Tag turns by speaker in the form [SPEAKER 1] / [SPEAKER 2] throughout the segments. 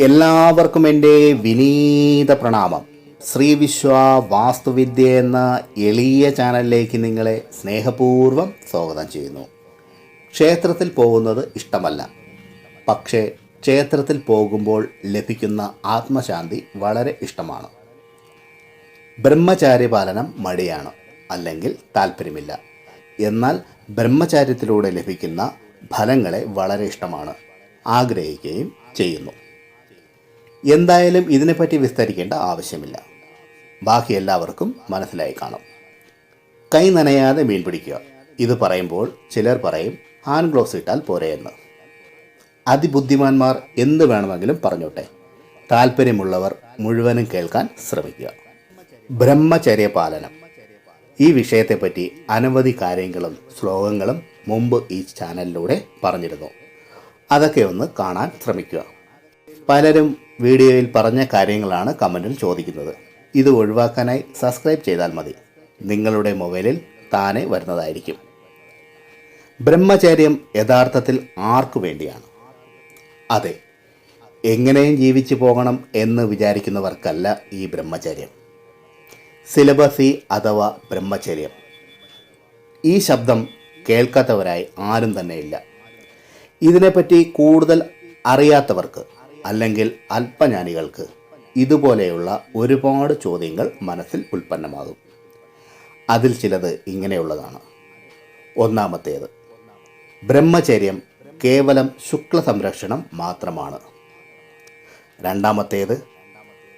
[SPEAKER 1] എല്ലാവർക്കും എന്റെ വിനീത പ്രണാമം. ശ്രീ വിശ്വ വാസ്തുവിദ്യ എന്ന എളിയ ചാനലിലേക്ക് നിങ്ങളെ സ്നേഹപൂർവം സ്വാഗതം ചെയ്യുന്നു. ക്ഷേത്രത്തിൽ പോകുന്നത് ഇഷ്ടമല്ല. പക്ഷേ ക്ഷേത്രത്തിൽ പോകുമ്പോൾ ലഭിക്കുന്ന ആത്മശാന്തി വളരെ ഇഷ്ടമാണ്. ബ്രഹ്മചാര്യപാലനം മടിയാണ് അല്ലെങ്കിൽ താല്പര്യമില്ല. എന്നാൽ ബ്രഹ്മചാര്യത്തിലൂടെ ലഭിക്കുന്ന ഫലങ്ങളെ വളരെ ഇഷ്ടമാണ് ആഗ്രഹിക്കുകയും ചെയ്യുന്നു. എന്തായാലും ഇതിനെപ്പറ്റി വിസ്തരിക്കേണ്ട ആവശ്യമില്ല. ബാക്കി എല്ലാവർക്കും മനസ്സിലായി കാണും. കൈ നനയാതെ മീൻ പിടിക്കുക. ഇത് പറയുമ്പോൾ ചിലർ പറയും ഹാൻഡ് ഗ്ലോവ്സ് ഇട്ടാൽ പോരെ എന്ന്. അതിബുദ്ധിമാന്മാർ എന്ത് വേണമെങ്കിലും പറഞ്ഞോട്ടെ. താല്പര്യമുള്ളവർ മുഴുവനും കേൾക്കാൻ ശ്രമിക്കുക. ബ്രഹ്മചര്യ പാലനം ഈ വിഷയത്തെപ്പറ്റി അനവധി കാര്യങ്ങളും ശ്ലോകങ്ങളും മുമ്പ് ഈ ചാനലിലൂടെ പറഞ്ഞിരുന്നു. അതൊക്കെ ഒന്ന് കാണാൻ ശ്രമിക്കുക. പലരും വീഡിയോയിൽ പറഞ്ഞ കാര്യങ്ങളാണ് കമന്റിൽ ചോദിക്കുന്നത്. ഇത് ഒഴിവാക്കാനായി സബ്സ്ക്രൈബ് ചെയ്താൽ മതി. നിങ്ങളുടെ മൊബൈലിൽ താനെ വരുന്നതായിരിക്കും. ബ്രഹ്മചര്യം യഥാർത്ഥത്തിൽ ആർക്കു വേണ്ടിയാണ്? അതെ എങ്ങനെയും ജീവിച്ചു പോകണം എന്ന് വിചാരിക്കുന്നവർക്കല്ല ഈ ബ്രഹ്മചര്യം. സിലബസി അഥവാ ബ്രഹ്മചര്യം. ഈ ശബ്ദം കേൾക്കാത്തവരായി ആരും തന്നെയില്ല. ഇതിനെപ്പറ്റി കൂടുതൽ അറിയാത്തവർക്ക് അല്ലെങ്കിൽ അല്പജ്ഞാനികൾക്ക് ഇതുപോലെയുള്ള ഒരുപാട് ചോദ്യങ്ങൾ മനസ്സിൽ ഉൽപ്പന്നമാകും. അതിൽ ചിലത് ഇങ്ങനെയുള്ളതാണ്. ഒന്നാമത്തേത് ബ്രഹ്മചര്യം കേവലം ശുക്ല സംരക്ഷണം മാത്രമാണ്. രണ്ടാമത്തേത്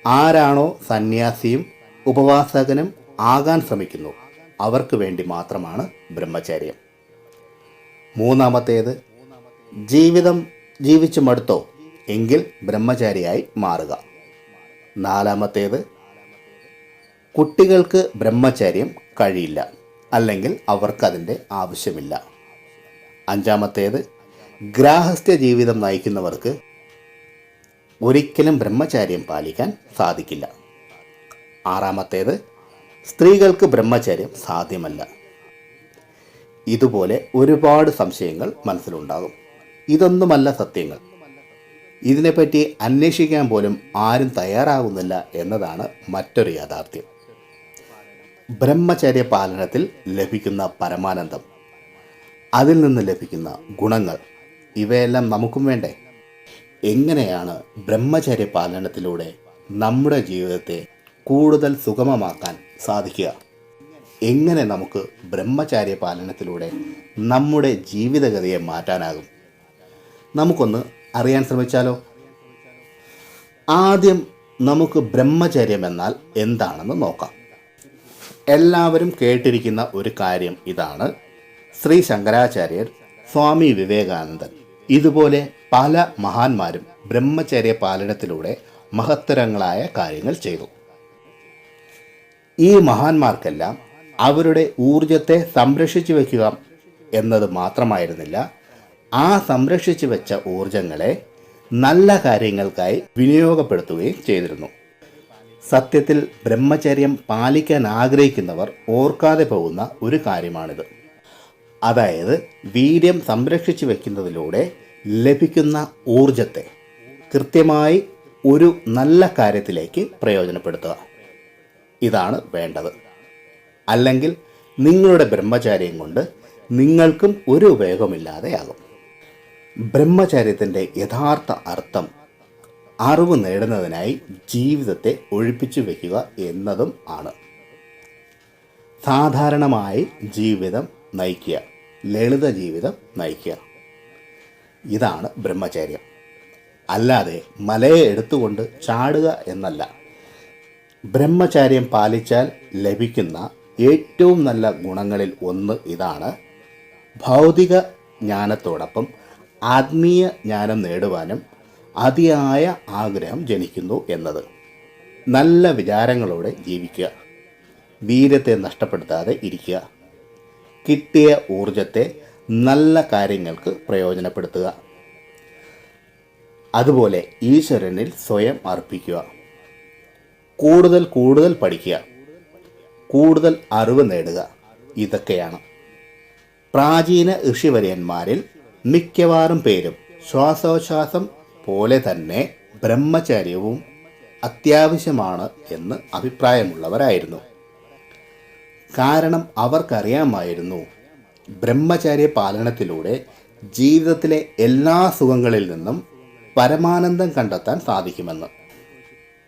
[SPEAKER 1] ആരാണോ സന്യാസിയും ഉപവാസകനും ആകാൻ ശ്രമിക്കുന്നു അവർക്ക് വേണ്ടി മാത്രമാണ് ബ്രഹ്മചര്യം. മൂന്നാമത്തേത് ജീവിതം ജീവിച്ചു മടുത്തോ? എങ്കിൽ ബ്രഹ്മചാരിയായി മാറുക. നാലാമത്തേത് കുട്ടികൾക്ക് ബ്രഹ്മചര്യം കഴിയില്ല അല്ലെങ്കിൽ അവർക്കതിന്റെ ആവശ്യമില്ല. അഞ്ചാമത്തേത് ഗ്രാഹസ്ഥ്യ ജീവിതം നയിക്കുന്നവർക്ക് ഒരിക്കലും ബ്രഹ്മചാര്യം പാലിക്കാൻ സാധിക്കില്ല. ആറാമത്തേത് സ്ത്രീകൾക്ക് ബ്രഹ്മചര്യം സാധ്യമല്ല. ഇതുപോലെ ഒരുപാട് സംശയങ്ങൾ മനസ്സിലുണ്ടാകും. ഇതൊന്നുമല്ല സത്യങ്ങൾ. ഇതിനെപ്പറ്റി അന്വേഷിക്കാൻ പോലും ആരും തയ്യാറാകുന്നില്ല എന്നതാണ് മറ്റൊരു യാഥാർത്ഥ്യം. ബ്രഹ്മചര്യ പാലനത്തിൽ ലഭിക്കുന്ന പരമാനന്ദം. അതിൽ നിന്ന് ലഭിക്കുന്ന ഗുണങ്ങൾ ഇവയെല്ലാം നമുക്കും വേണ്ടേ? എങ്ങനെയാണ് ബ്രഹ്മചര്യ പാലനത്തിലൂടെ നമ്മുടെ ജീവിതത്തെ കൂടുതൽ സുഗമമാക്കാൻ സാധിക്കുക? എങ്ങനെ നമുക്ക് ബ്രഹ്മചാര്യ പാലനത്തിലൂടെ നമ്മുടെ ജീവിതഗതിയെ മാറ്റാനാകും? നമുക്കൊന്ന് അറിയാൻ ശ്രമിച്ചാലോ? ആദ്യം നമുക്ക് ബ്രഹ്മചര്യം എന്നാൽ എന്താണെന്ന് നോക്കാം. എല്ലാവരും കേട്ടിരിക്കുന്ന ഒരു കാര്യം ഇതാണ്. ശ്രീ ശങ്കരാചാര്യർ സ്വാമി വിവേകാനന്ദൻ ഇതുപോലെ പല മഹാന്മാരും ബ്രഹ്മചര്യ പാലനത്തിലൂടെ മഹത്തരങ്ങളായ കാര്യങ്ങൾ ചെയ്തു. ഈ മഹാന്മാർക്കെല്ലാം അവരുടെ ഊർജത്തെ സംരക്ഷിച്ചു വയ്ക്കുക എന്നത് മാത്രമായിരുന്നില്ല ആ സംരക്ഷിച്ചു വെച്ച ഊർജങ്ങളെ നല്ല കാര്യങ്ങൾക്കായി വിനിയോഗപ്പെടുത്തുകയും ചെയ്തിരുന്നു. സത്യത്തിൽ ബ്രഹ്മചര്യം പാലിക്കാൻ ആഗ്രഹിക്കുന്നവർ ഓർക്കാതെ പോകുന്ന ഒരു കാര്യമാണിത്. അതായത് വീര്യം സംരക്ഷിച്ചു വയ്ക്കുന്നതിലൂടെ ലഭിക്കുന്ന ഊർജത്തെ കൃത്യമായി ഒരു നല്ല കാര്യത്തിലേക്ക് പ്രയോജനപ്പെടുത്തുക. ഇതാണ് വേണ്ടത്. അല്ലെങ്കിൽ നിങ്ങളുടെ ബ്രഹ്മചാര്യം കൊണ്ട് നിങ്ങൾക്കും ഒരു ഉപയോഗമില്ലാതെയാകും. ബ്രഹ്മചര്യത്തിന്റെ യഥാർത്ഥ അർത്ഥം അറിവ് നേടുന്നതിനായി ജീവിതത്തെ ഒഴിപ്പിച്ചു വയ്ക്കുക എന്നതും ആണ്. സാധാരണമായി ജീവിതം നയിക്കുക ലളിത ജീവിതം നയിക്കുക. ഇതാണ് ബ്രഹ്മചര്യം. അല്ലാതെ മലയെ എടുത്തുകൊണ്ട് ചാടുക എന്നല്ല. ബ്രഹ്മചര്യം പാലിച്ചാൽ ലഭിക്കുന്ന ഏറ്റവും നല്ല ഗുണങ്ങളിൽ ഒന്ന് ഇതാണ്. ഭൗതിക ജ്ഞാനത്തോടൊപ്പം ആത്മീയ ജ്ഞാനം നേടുവാനും അതിയായ ആഗ്രഹം ജനിക്കുന്നു എന്നത്. നല്ല വിചാരങ്ങളോടെ ജീവിക്കുക. വീര്യത്തെ നഷ്ടപ്പെടുത്താതെ ഇരിക്കുക. കിട്ടിയ ഊർജത്തെ നല്ല കാര്യങ്ങൾക്ക് പ്രയോജനപ്പെടുത്തുക. അതുപോലെ ഈശ്വരനിൽ സ്വയം അർപ്പിക്കുക. കൂടുതൽ കൂടുതൽ പഠിക്കുക. കൂടുതൽ അറിവ് നേടുക. ഇതൊക്കെയാണ്. പ്രാചീന ഋഷിവര്യന്മാരിൽ മിക്കവാറും പേരും ശ്വാസോച്ഛ്വാസം പോലെ തന്നെ ബ്രഹ്മചര്യവും അത്യാവശ്യമാണ് എന്ന് അഭിപ്രായമുള്ളവരായിരുന്നു. കാരണം അവർക്കറിയാമായിരുന്നു ബ്രഹ്മചര്യ പാലനത്തിലൂടെ ജീവിതത്തിലെ എല്ലാ സുഖങ്ങളിൽ നിന്നും പരമാനന്ദം കണ്ടെത്താൻ സാധിക്കുമെന്ന്.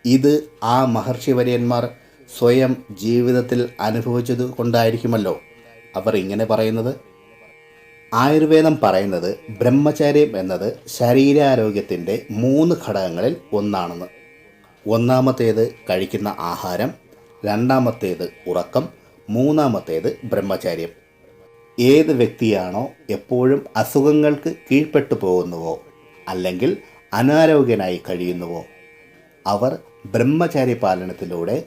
[SPEAKER 1] ഇത് ആ മഹർഷിവര്യന്മാർ സ്വയം ജീവിതത്തിൽ അനുഭവിച്ചത് കൊണ്ടായിരിക്കുമല്ലോ അവർ ഇങ്ങനെ പറയുന്നത്. ആയുർവേദം പറയുന്നത് ബ്രഹ്മചര്യം എന്നത് ശരീരാരോഗ്യത്തിന്റെ മൂന്ന് ഘടകങ്ങളിൽ ഒന്നാണെന്ന്. ഒന്നാമത്തേത് കഴിക്കുന്ന ആഹാരം രണ്ടാമത്തേത് ഉറക്കം മൂന്നാമത്തേത് ബ്രഹ്മചര്യം. ഏത് വ്യക്തിയാണോ എപ്പോഴും അസുഖങ്ങൾക്ക് കീഴ്പ്പെട്ടു പോകുന്നുവോ അല്ലെങ്കിൽ അനാരോഗ്യനായി കഴിയുന്നുവോ അവർ ബ്രഹ്മചര്യ പാലനത്തിലൂടെ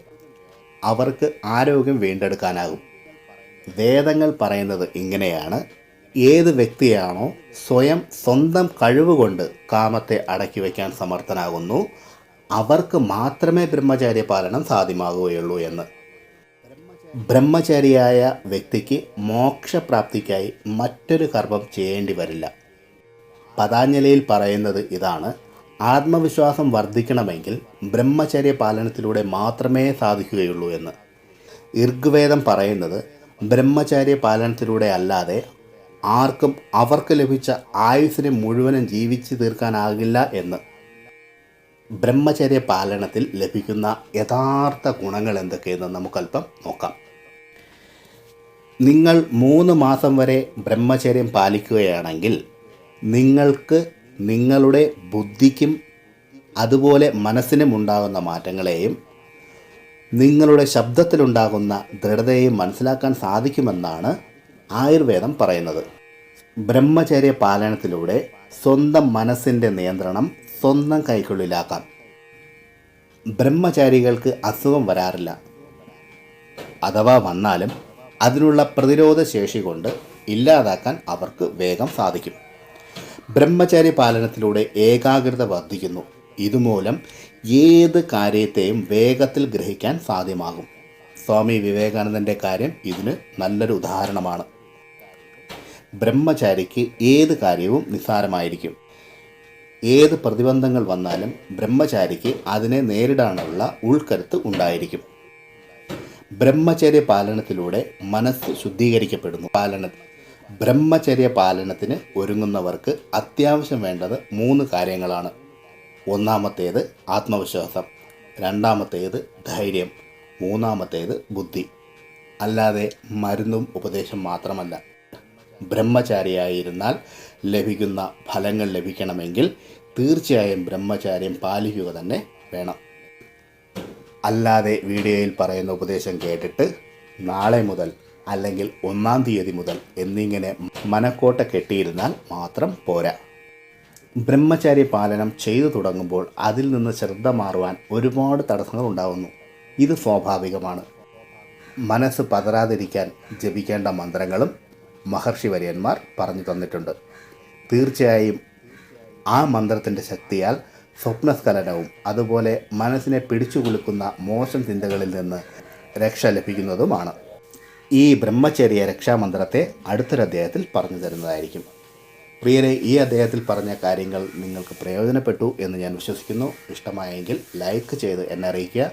[SPEAKER 1] അവർക്ക് ആരോഗ്യം വീണ്ടെടുക്കാനാകും. വേദങ്ങൾ പറയുന്നത് ഇങ്ങനെയാണ്. ഏത് വ്യക്തിയാണോ സ്വയം സ്വന്തം കഴിവുകൊണ്ട് കാമത്തെ അടക്കി വയ്ക്കാൻ സമർത്ഥനാകുന്നു അവർക്ക് മാത്രമേ ബ്രഹ്മചാരി പാലനം സാധ്യമാകുകയുള്ളൂ എന്ന്. ബ്രഹ്മചാരിയായ വ്യക്തിക്ക് മോക്ഷപ്രാപ്തിക്കായി മറ്റൊരു കർമ്മം ചെയ്യേണ്ടി വരില്ല. പതാഞ്ജലിയിൽ പറയുന്നത് ഇതാണ് ആത്മവിശ്വാസം വർദ്ധിക്കണമെങ്കിൽ ബ്രഹ്മചര്യ പാലനത്തിലൂടെ മാത്രമേ സാധിക്കുകയുള്ളൂ എന്ന്. ഋഗ്വേദം പറയുന്നത് ബ്രഹ്മചാര്യ പാലനത്തിലൂടെ അല്ലാതെ ആർക്കും അവർക്ക് ലഭിച്ച ആയുസ്സിനെ മുഴുവനും ജീവിച്ചു തീർക്കാനാകില്ല എന്ന്. ബ്രഹ്മചര്യ പാലനത്തിൽ ലഭിക്കുന്ന യഥാർത്ഥ ഗുണങ്ങൾ എന്തൊക്കെയെന്ന് നമുക്കല്പം നോക്കാം. നിങ്ങൾ മൂന്ന് മാസം വരെ ബ്രഹ്മചര്യം പാലിക്കുകയാണെങ്കിൽ നിങ്ങൾക്ക് നിങ്ങളുടെ ബുദ്ധിക്കും അതുപോലെ മനസ്സിനും ഉണ്ടാകുന്ന മാറ്റങ്ങളെയും നിങ്ങളുടെ ശബ്ദത്തിലുണ്ടാകുന്ന ദൃഢതയെയും മനസ്സിലാക്കാൻ സാധിക്കുമെന്നാണ് ആയുർവേദം പറയുന്നത്. ബ്രഹ്മചര്യ പാലനത്തിലൂടെ സ്വന്തം മനസ്സിന്റെ നിയന്ത്രണം സ്വന്തം കൈക്കുള്ളിലാക്കാം. ബ്രഹ്മചാരികൾക്ക് അസുഖം വരാറില്ല. അഥവാ വന്നാലും അതിനുള്ള പ്രതിരോധ ശേഷി കൊണ്ട് ഇല്ലാതാക്കാൻ അവർക്ക് വേഗം സാധിക്കും. ബ്രഹ്മചാരി പാലനത്തിലൂടെ ഏകാഗ്രത വർദ്ധിക്കുന്നു. ഇതുമൂലം ഏത് കാര്യത്തെയും വേഗത്തിൽ ഗ്രഹിക്കാൻ സാധ്യമാകും. സ്വാമി വിവേകാനന്ദന്റെ കാര്യം ഇതിന് നല്ലൊരു ഉദാഹരണമാണ്. ബ്രഹ്മചാരിക്ക് ഏത് കാര്യവും നിസ്സാരമായിരിക്കും. ഏത് പ്രതിബന്ധങ്ങൾ വന്നാലും ബ്രഹ്മചാരിക്ക് അതിനെ നേരിടാനുള്ള ഉൾക്കരുത്ത് ഉണ്ടായിരിക്കും. ബ്രഹ്മചര്യ പാലനത്തിലൂടെ മനസ്സ് ശുദ്ധീകരിക്കപ്പെടുന്നു. പാലന ബ്രഹ്മചര്യ പാലനത്തിന് ഒരുങ്ങുന്നവർക്ക് അത്യാവശ്യം വേണ്ടത് മൂന്ന് കാര്യങ്ങളാണ്. ഒന്നാമത്തേത് ആത്മവിശ്വാസം രണ്ടാമത്തേത് ധൈര്യം മൂന്നാമത്തേത് ബുദ്ധി. അല്ലാതെ മരുന്നും ഉപദേശം മാത്രമല്ല. ബ്രഹ്മചാരിയായിരുന്നാൽ ലഭിക്കുന്ന ഫലങ്ങൾ ലഭിക്കണമെങ്കിൽ തീർച്ചയായും ബ്രഹ്മചാര്യം പാലിക്കുക തന്നെ വേണം. അല്ലാതെ വീഡിയോയിൽ പറയുന്ന ഉപദേശം കേട്ടിട്ട് നാളെ മുതൽ അല്ലെങ്കിൽ ഒന്നാം തീയതി മുതൽ എന്നിങ്ങനെ മനക്കോട്ട കെട്ടിയിരുന്നാൽ മാത്രം പോരാ. ബ്രഹ്മചാരി പാലനം ചെയ്തു തുടങ്ങുമ്പോൾ അതിൽ നിന്ന് ശ്രദ്ധ മാറുവാൻ ഒരുപാട് തടസ്സങ്ങൾ ഉണ്ടാകുന്നു ഇത് സ്വാഭാവികമാണ്. മനസ്സ് പതറാതിരിക്കാൻ ജപിക്കേണ്ട മന്ത്രങ്ങളും മഹർഷി വര്യന്മാർ പറഞ്ഞു തന്നിട്ടുണ്ട്. തീർച്ചയായും ആ മന്ത്രത്തിന്റെ ശക്തിയാൽ സ്വപ്നസ്ഖലനവും അതുപോലെ മനസ്സിനെ പിടിച്ചു കുലുക്കുന്ന മോശം ചിന്തകളിൽ നിന്ന് രക്ഷ ലഭിക്കുന്നതുമാണ്. ഈ ബ്രഹ്മചര്യ രക്ഷാമന്ത്രത്തെ അടുത്തൊരു അധ്യായത്തിൽ പറഞ്ഞു തരുന്നതായിരിക്കും. പ്രിയരെ ഈ അദ്ദേഹത്തിൽ പറഞ്ഞ കാര്യങ്ങൾ നിങ്ങൾക്ക് പ്രയോജനപ്പെട്ടു എന്ന് ഞാൻ വിശ്വസിക്കുന്നു. ഇഷ്ടമായെങ്കിൽ ലൈക്ക് ചെയ്ത് എന്നെ അറിയിക്കുക.